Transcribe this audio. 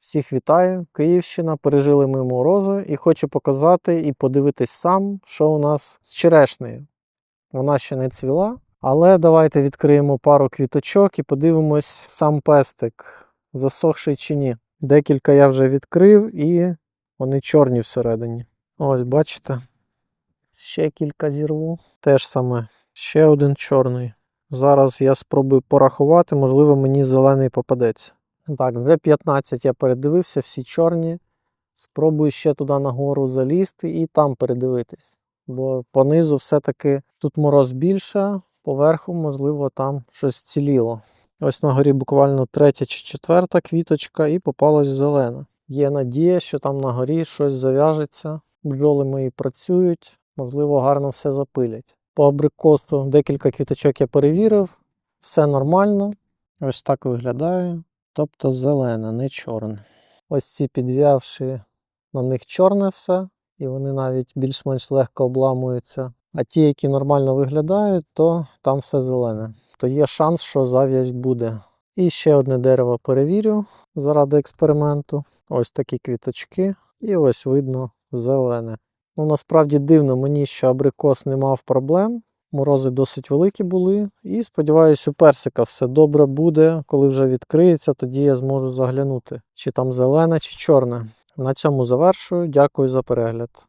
Всіх вітаю, Київщина, пережили ми морози і хочу показати і подивитись сам, що у нас з черешнею. Вона ще не цвіла, але давайте відкриємо пару квіточок і подивимось сам пестик, засохший чи ні. Декілька я вже відкрив і вони чорні всередині. Ось, бачите. Ще кілька зірву. Теж саме. Ще один чорний. Зараз я спробую порахувати, можливо, мені зелений попадеться. Так, вже 15 я передивився, всі чорні. Спробую ще туди нагору залізти і там передивитись. Бо понизу все-таки тут мороз більше, поверху, можливо, там щось вціліло. Ось на горі буквально третя чи четверта квіточка, і попалась зелена. Є надія, що там на горі щось зав'яжеться. Бджоли мої працюють, можливо, гарно все запилять. По абрикосу декілька квіточок я перевірив, все нормально. Ось так виглядає. Тобто зелене, не чорне. Ось ці підв'явші, на них чорне все, і вони навіть більш-менш легко обламуються. А ті, які нормально виглядають, то там все зелене. То є шанс, що зав'язь буде. І ще одне дерево перевірю заради експерименту. Ось такі квіточки. І ось видно зелене. Ну, насправді дивно мені, що абрикос не мав проблем. Морози досить великі були. І сподіваюся, у персика все добре буде. Коли вже відкриється, тоді я зможу заглянути, чи там зелене, чи чорне. На цьому завершую. Дякую за перегляд.